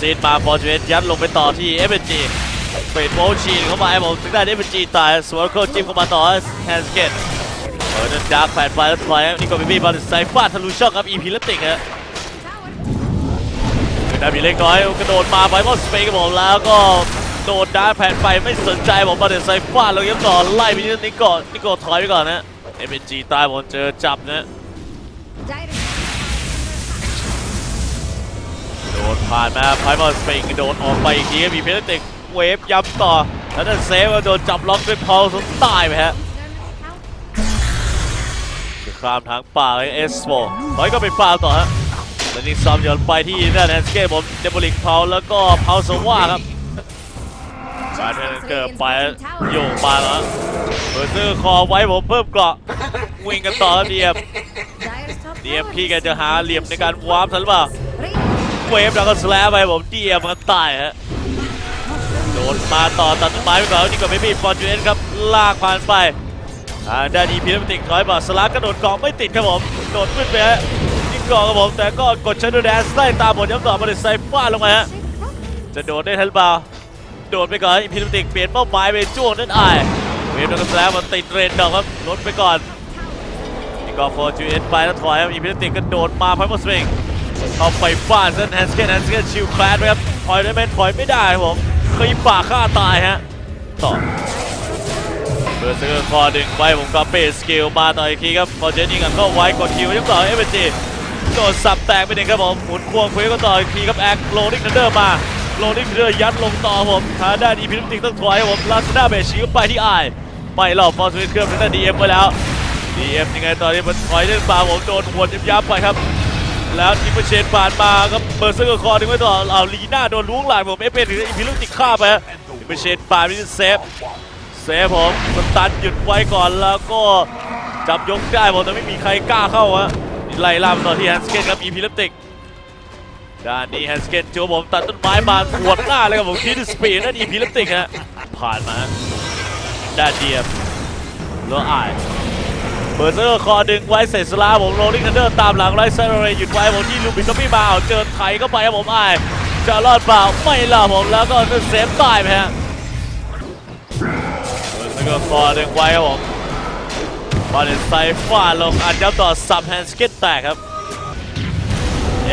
ซีดมาฟอจูเนยัดลงไปต่อที่เอฟเอจีเฟดโบชีนเข้ามาไอ้ผมถึงได้เอฟเอจีตายสวอร์คจิ้มเข้ามาต่อแฮนสเกตเออเดินดาร์กแปดไฟแล้วถอยนี่ก็บีบีบอลไซฟาดทะลุช่องครับอีพีแลติกฮะคือดาบีเล็กน้อยกระโดดมาไบอสเปกครับผมแล้วก็โดดดาร์กแผ่นไปไม่สนใจผมบอลไซฟาดแล้วยังต่อไล่ไปที่นิโก้นิโก้ถอยไปก่อนนะเอฟเอจีตายผมเจอจับนะ ผ่านมาไพมอนสเปงโดนออกไปอีกทีมีเพนติกเวฟย้ำต่อ แล้วนั่นเซฟโดนจับล็อกด้วยพอลสุดตายไปฮะคือครามทางป่าเลยเอสโฟถอยก็ไปฟาวต่อฮะแล้วนี่ซ้อมย้อนไปที่นั่นแอนสเก้ผมเดบลิกเพาแล้วก็เพาสว่าครับการเทนเกิดไปโยกมาแล้วเบอร์ซื้อคอไว้ผมเพิ่มเกราะวิ่งกันต่อเดียมเดียมพี่แกจะหาเหลี่ยมในการวาร์ปทันหรือเปล่า เวฟแล้วก็สแลปไปผมเดียมันตายฮะโดนมาต่อตัดต้นไม้ไปก่อนนี่ก็ไม่มีฟอร์จูเนสครับลากผ่านไปทาด้านอีพีนติกถอยบอสลากกระโดดเกาะไม่ติดครับผมโดดขึ้นไปฮะยิงเกาะครับผมแต่ก็กดชันดูแดนไล่ตามบทย้ำต่อมาเลยไซฟ้าลงมาฮะจะโดดได้ทันเปล่าโดดไปก่อนอีพีนติกเปลี่ยนเป้าหมายไปจ้วงนั่นอายเวฟแล้วก็สแลปมันติดเรนดอกครับลดไปก่อนนี่ก็ฟอร์จูเนสไปแล้วถอยครับอีพีนติกกระโดดมาพัมสวิง เข้าไปฟาดเซนแฮนสเกนแฮนสเกนชิลแคลดไว้ครับถอยได้ไหมถอยไม่ได้ครับผมเคยป่าฆ่าตายฮะต่อเบอร์เซอร์คอดึงไปผมก็เปสกิลมาต่ออีกทีครับพอเจนยิงกันเข้าไว้กดคิวยังต่อเอเวจีโดนสับแตกไปหนึ่งครับผมหมุนควงเควก็ต่ออีกทีครับแอคโรลิงเดอร์มาโรลิงเดอร์ยัดลงต่อผมทางด้านอีพีนิติกต้องถอยผมลาซาด้าเบชิก็ไปที่ไอายไม่หลอกฟอร์สวิตเครื่องทางด้านดีเอ็มไปแล้วดีเอ็มยังไงตอนนี้มันถอยเล่นปลาผมโดนหัวยับๆไปครับ แล้วทิมเปอร์เชนผ่านมาก็เบอร์เซอร์คอร์ดึงไว้ต่อเอาลีน่าโดนล้วงหลายผมเอฟเอถึงอีพีลูกติดข้าไปฮะทิมเปอร์เชนผ่านไปที่เซฟเซฟผมสตันหยุดไว้ก่อนแล้วก็จับยกได้ผมแต่ไม่มีใครกล้าเข้าฮะไล่ล่ามต่อที่แฮนสเกนครับอีพีลติกด้านนี้แฮนสเกนจูบผมตัดต้นไม้มาขวดหน้าเลยครับผมที่สปีดนั่นอีพีลติกฮะผ่านมาด้านเดียมแล้วอาย เบอร์เซอร์คอดึงไว้เสร็จสลาผมโรลลิงทันเดอร์ตามหลังไล่เซอร์เรย์หยุดไว้ผมที่ลูบินก็ไม่มาเอาเจอไถเข้าไปครับผมไอ้ายจะรอดเปล่าไม่รอดผมแล้วก็เซฟตายไปฮะเบอร์เซอร์คอดึงไว้ครับผมบอลเลนไซฟาดลงอัดย้ำต่อซับแฮนด์สกิทแตกครับ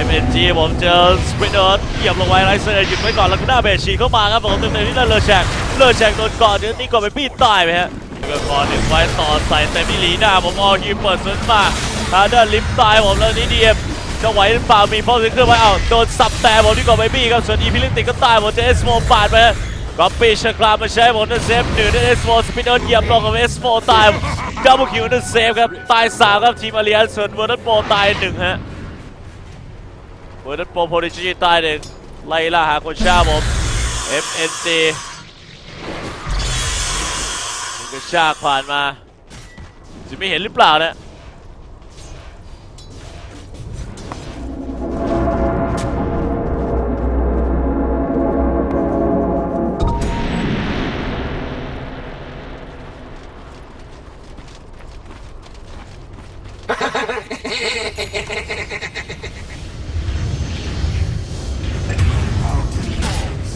MNG ผมเจอสปรินเตอร์เหยียบลงไว้ไรเซอร์หยุดไว้ก่อนแล้วก็หน้าเบชีเข้ามาครับผมเต็มๆที่นั่เลอร์แชกเลอร์แชกโดนก่อนเดี๋ยวนี้ก่อนไปปี้ตายไปฮะ ก็ก่อนหนึ่งไว้ต่อใส่เต็มที่หลีหน้าผมออฮิมเปิดสวนมาทาเดอร์ลิฟต์ตายผมแล้วนี่ดีเอ็มจะไหวหรือเปล่ามีพอสิเครื่องไว้เอาโดนสับแต่ผมที่ก่อนไปบี้ครับส่วนอีพิลิติกก็ตายผมจะเอสโมปาดไปก็ปีชคลามาใช้ผมนั่นเซฟหนึ่งนั่นเอสโมสปินเนอร์เหยียบลงกับเอสโมตายดับเบิลคิวนั่นเซฟครับตายสามครับทีมอาเลียนส่วนเวอร์นันโปตายหนึ่งฮะเวอร์นันโปโพลิชิตายหนึ่งไล่ล่าหาคนชาผม FNC กชากผ่านมา จะไม่เห็นหรือเปล่าเนะ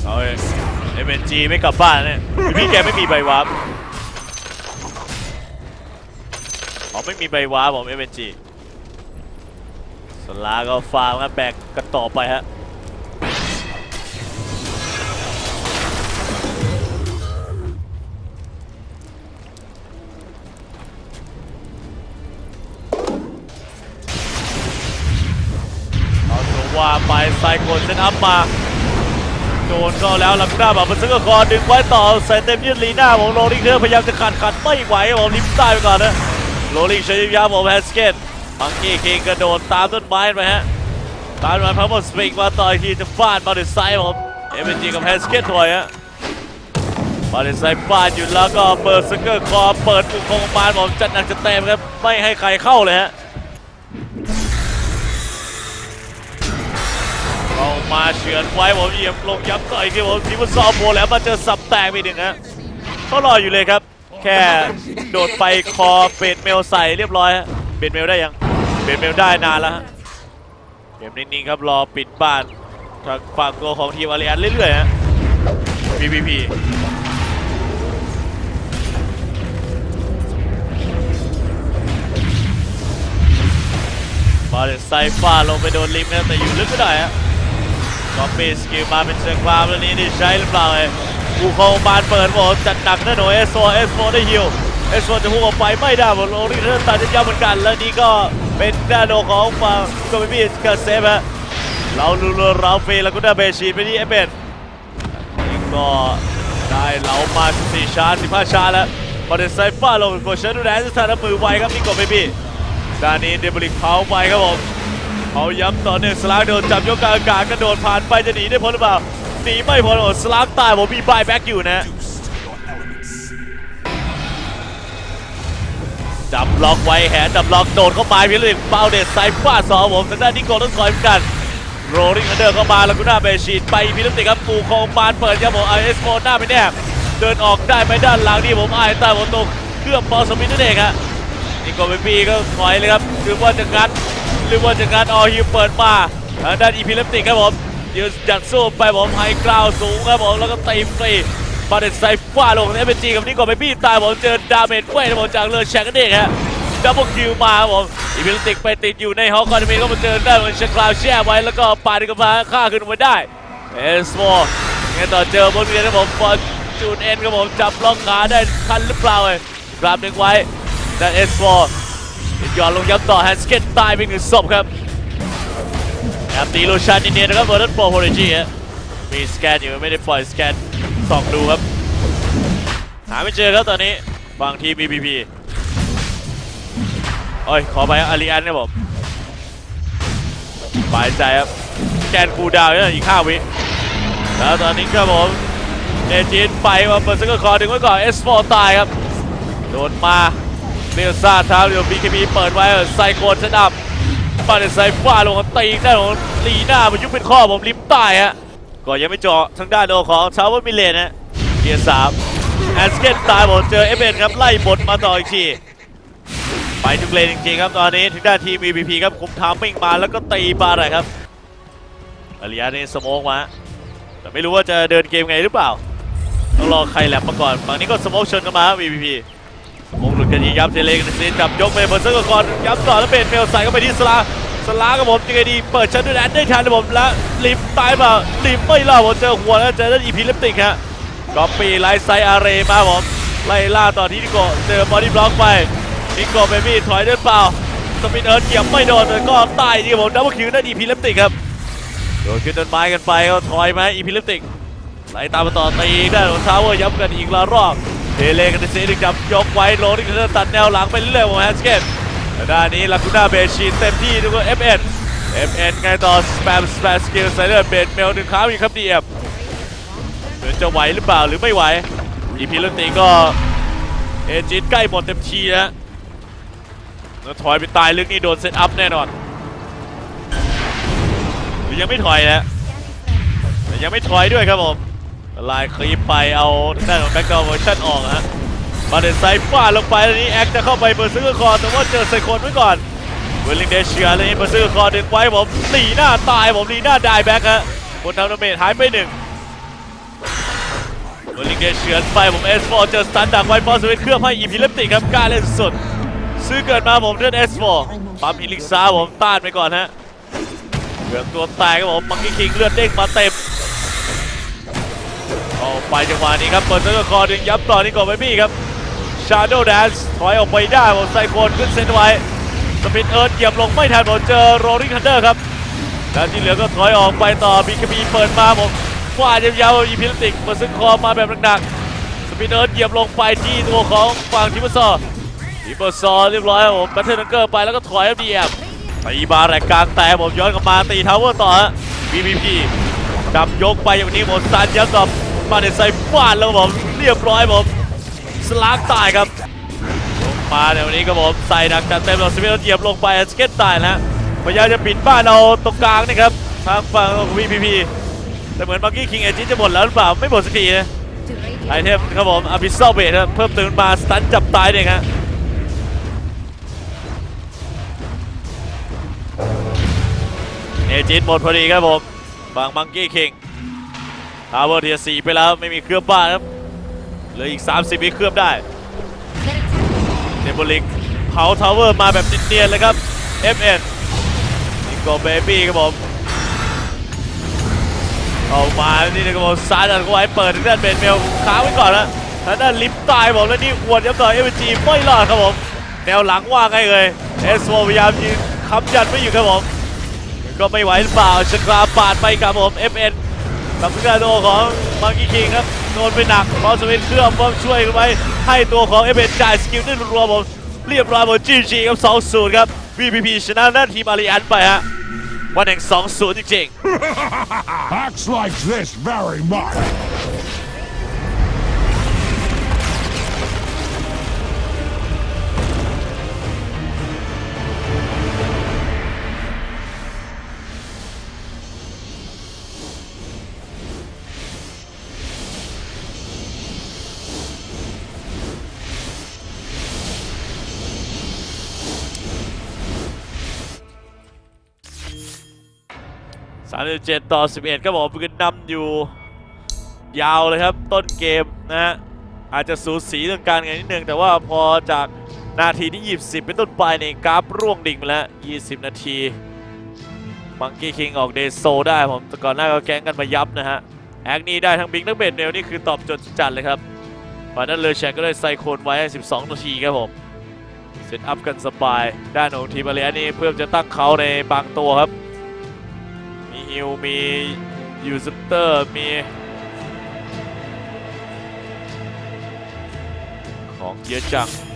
เอาเอ็มเอ็นจีไม่กลับบ้านเนี่ยพี่แกไม่มีใบวาร์ป อ๋อไม่มีใบว้าผมเอ็มเอ็นจีสลาก็ฟาร์มครับแบกกันต่อไปฮะเอาตัวว่าไปไซโคนเซตอัพมาโดนก็แล้วลักหน้าแบบมันซึ่งก็คอดึงไว้ต่อใส่เต็มยืดลีหน้าของโรลิงเธอร์พยายามจะขัดขัดไม่ไหวบผมลิฟต์ใต้ไปก่อนนะ โรลิงใช้ยาผมแฮสเกตฟังกี้คิงกระโดดตามต้นไม้ไปฮะตามมาพร้อมกับสปริงมาต่ออีกทีจะฟาดมาถึงไซด์ผมเอ็มเอ็นจีกับแฮสเกตถอยฮะมาถึงไซด์ฟาดหยุดแล้วก็เปิดสเกอร์คอเปิดมุมของมานผมจัดหนักจัดเต็มครับไม่ให้ใครเข้าเลยฮะเข้ามาเฉือนไว้ผมเหยียบลงย้ำต่อยที่ผมทีมฟุตซอลโบแล้วมาเจอสับแตกไปหนึ่งฮะเขารออยู่เลยครับ แค่โดดไปคอเบดเมลใส่เรียบร้อยเบดเมลได้ยังเบดเมลได้นานแล้วฮะเกมนิ่งๆครับรอปิดบ้านทางฝั่งตัวของทีมอารีอันเรื่อยๆฮะ PVP บอลไซฟ้าลงไปโดนลิมนะแต่อยู่ลึกก็ได้ฮะก็ปีสกิลมาเป็นเชิงความแล้วนี้นี่ใช้หรือเปล่าเอ กูคงบานเปิดบอกจัดหนักนะหน่อยเอสโฟเอสโฟได้ฮิวเอสโฟจะพุ่งออกไปไม่ได้หมดโรนี่เริ่มตัดจะยาวเหมือนกัน แล้วนี่ก็เป็นหน้าโดของฝั่งก็ไม่มีเกิดเซฟฮะเราลูลูเราเฟแล้วก็ได้เบชีไปที่เอเบนนี่ก็ได้เหลามา14ชาร์จ15ชาร์จแล้วพอเดนไซฟ้าลงกดเชนดูแลสถานะมือไวครับนี่ก็ไม่มีด้านนี้เดบริกเผาไปครับผมเขาย้ำต่อเนื่องสลากโดนจับยกกลางอากาศกระโดดผ่านไปจะหนีได้พ้นหรือเปล่า นีไม่พ้นโอ้สลากตายผมมีบายแบ็กอยู่นะจับล็อกไว้แหนจับล็อกโดดเข้าไปพิลิปเป้าเด็ดไซฟ้าสองผมทางด้านนิโกต้องคอยเหมือนกันโรลิงอันเดอร์เข้ามาแล้วก็หน้าเบชีดไปพิลิปติครับปูโคงบานเปิดครับผมไอเอสโมหน้าไปแนบเดินออกได้ไปด้านหลังนี่ผมไอใต้ผมตรงเครื่องปอสมิธนั่นเองฮะนี่ก็ไม่มีก็ถอยเลยครับหรือว่าจะงัดหรือว่าจะงัดออฮิวเปิดมาทางด้านอีพิลปติกครับผม ยืนจัดสู้ไปผมไฮกราวสูงครับผมแล้วก็ตีฟรีบาเดนไซฟ้าลงเอเนจีกับนี่ก็ไม่มีตายผมเจอดาเมจเว้ยผมจากเรือแชงกันเองฮะดับเบิลคิวมาครับผมอีพิลติกไปติดอยู่ในฮอกคอนเมก็มาเจอได้เหมือนเชคลาวแช่ไว้แล้วก็ปาดกันมาฆ่าขึ้นมาได้เอสโมงั้นต่อเจอบนเรียนครับผมฟอร์จูนเอ็นครับผมจับล็อกขาได้ทันหรือเปล่าเอ้ยกราบหนึ่งไว้ด้านเอสโฟย้อนลงย้ำต่อแฮนสเก็ตตายไปหนึ่งศพครับ แอบตีโลชันเนียนๆนะครับเบอร์นันโปรโพลิจีฮะมีสแกนอยู่ไม่ได้ปล่อยสแกนส่องดูครับ หาไม่เจอครับตอนนี้บางทีมีพีพีโอ้ยขอไปอาริอันครับผมปลายใจครับสแกนคูดาวน์เนี่ยอีก5วิแล้วตอนนี้ครับผมเนจินไปมาเปิดซักคอดึงไว้ก่อนเอสโฟตายครับ โดนมาเนียซ่าเท้าเดียวบีเคบีเปิดไว้ไซโคนชะดับ ปาเดนไซฟ้าลงมาตีได้ของลีน่ามันยุบเป็นข้อผมลิฟต์ใต้ฮะก็ยังไม่เจาะทางด้านโดของชาวเวอร์มิเลนฮะเกียร์สามแอสเกตตายผมเจอเอฟเอ็นครับไล่บทมาต่ออีกทีไปทุกเลนจริงๆครับตอนนี้ทางด้านทีม EVP ครับคุมทามมิ่งมาแล้วก็ตีบาร์อะไรครับอาริยานี่สโมองมาแต่ไม่รู้ว่าจะเดินเกมไงหรือเปล่าต้องรอใครแหลมมาก่อนฝั่งนี้ก็สโมองชนกันมาครับ EVP มงหลุดกันยิงยับเทเลกันซีจับยกไปบนเซอร์ก่อนยับต่อแล้วเป็นเมลใส่เข้าไปที่สลาสลากับผมยังไงดีเปิดชั้นด้วยแอนได้ทันผมแล้วลิฟตายมาลิฟไม่ล่าผมเจอหัวแล้วเจอด้านอีพีลิปติกฮะก๊อปปี้ไลท์ไซอาเรมาผมไล่ล่าต่อที่นิโกเจอบอดี้บล็อกไปนิโกเบบี้ถอยด้วยเปล่าสปินเอิร์ธเหยียบไม่โดนแต่ก็ใต้ที่ผมดับเบิลคิวได้อีพีลิปติกครับโดนขึ้นต้นไม้กันไปก็ถอยมาอีพีลิปติกไล่ตามมาต่อตีได้ของทาวเวอร์ย้ำกันอีกละรอบ เทเลกันในเซนจับยกไว้โลนี่คือตัดแนวหลังไปเรื่อยๆของแฮนสเกตด้านนี้ลาคูน่าเบชีนเต็มที่ด้วย FN FN ไงต่อสแปมสแปมสกิลไซเดอร์เบดเมลหนึ่งครั้งอีกครับดีเอฟเหมือนจะไหวหรือเปล่าหรือไม่ไหวอีพีลตีก็เอจินใกล้หมดเต็มทีแล้วแล้วถอยไปตายลึกนี่โดนเซตอัพแน่นอนหรือยังไม่ถอยนะยังไม่ถอยด้วยครับผม ลายคลีปไปเอาทางด้านของแบ็กกราวด์เวอร์ชันออกฮะมาเดนไซฟ้าลงไปแล้วนี้แอคจะเข้าไปเบอร์ซื้อคอแต่ว่าเจอไซโคนไว้ก่อนเวลลิงเดเชียแล้วนี้เบอร์ซื้อคอดึงไว้ผมลีหน้าตายผมลีหน้าได้แบ็กฮะบนทางดาเมจหายไปหนึ่งเวลลิงเดเชียไปผมเอสโฟเจอสตันดักไว้ฟอสวิตเครื่องให้อีพิเลปติกครับกล้าเล่นสุดซื้อเกิดมาผมเลือดเอสโฟปั๊มอิลิกซ่าผมต้านไปก่อนฮะเหลืองตัวแตกครับผมมังกี้คิงเลือดเด้งมาเต็ม ออกไปจังหวะนี้ครับ เปิดเซอร์คอดึงยับต่อนี่ก่อนไม่มีครับชาโดว์แดนส์ถอยออกไปได้ผมไซโคนขึ้นเซนไว้สปินเอิร์ธเหยียบลงไม่ทันผมเจอโรลิงคันเดอร์ครับแล้วที่เหลือก็ถอยออกไปต่อบีคบีเปิดมาผมฟาดยาวๆอีพิลติกเปิดซึ่งคอมาแบบหนักๆสปินเอิร์ธเหยียบลงไปที่ตัวของฝั่งทิมเบอร์ซอร์ทิมเบอร์ซอร์เรียบร้อยผมแบทเทิลนังเกอร์ไปแล้วก็ถอยดีแอบตีบาแรกกลางแต่ผมย้อนกลับมาตีทาวเวอร์ต่อฮะ BBP จับยกไปอย่างนี้หมดซันยับกับ มาเดนไซฟาดแล้วผมเรียบร้อยผมสลากตายครับลงมาในวันนี้ก็ผมใส่หนักจัดเต็มเราสเปนเหยียบลงไปสเก็ตตายนะพยายามจะปิดบ้านเอาตรงกลางนี่ครับทางฝั่งของ VPP แต่เหมือนบักกี้คิงเอจิจะหมดแล้วหรือเปล่าไม่หมดสักทีนะไอเทมครับผมอภิเซลเบทเพิ่มเติมมาสตันจับตายเนี่ยครับเอจิหมดพอดีครับผมฝั่งมังกี้คิง ทาวเวอร์เทียสี่ไปแล้วไม่มีเครืองบ้านครับเหลืออีก 30วิเครืองได้เดบลิกเผาทาวเวอร์มาแบบเนียนๆเลยครับ FN นิโกเบบี้ครับผมเอามานี่นะครับผมซ้ายดันเข้าไว้เปิดทางด้านเบนเมลค้างไว้ก่อนนะทางด้านลิฟต์ตายผมแล้วนี่อวดยับต่อยเอเวจีไม่รอดครับผมแนวหลังว่าไงเลยเอสโวพยายามยืนค้ำยันไม่อยู่ครับผมก็ไม่ไหวหรือเปล่าชกราปาดไปครับผม FN กับกางด้านตัวของมังกี้คิงครับโดนไปหนักพอสวิตเครื่องป้อมช่วยกันไว้ให้ตัวของเอเบนจ่ายสกิลได้รัวผมเรียบร้อยหมดจีจีครับสองศูนย์ครับ VPP ชนะด้าทีมอาริอันไปฮะวันแห่งสองศูนย์จริงๆ 37 ต่อ 11 ครับผมคือนำอยู่ ยาวเลยครับต้นเกมนะฮะอาจจะสูสีเรื่องการเงินนิดนึงแต่ว่าพอจากนาทีที่ 20 เป็นต้นไปในกราฟร่วงดิ่งไปแล้ว 20 นาทีมังกี้คิงออกเดโซได้ผมแต่ก่อนหน้าก็แก๊งกันมายับนะฮะ แอคนี่ได้ทั้งบิ๊กทั้งเบนเนลนี่คือตอบโจทย์จัดเลยครับวันนั้นเลยแชกก็ได้ไซโคนไว้ให้12 นาทีครับผมเซตอัพกันสบาย ด้านของทีมอาเลียนี่เพื่อจะตั้งเขาในบางตัวครับ มีฮิวมียูซิเตอร์มีของเยอะจัง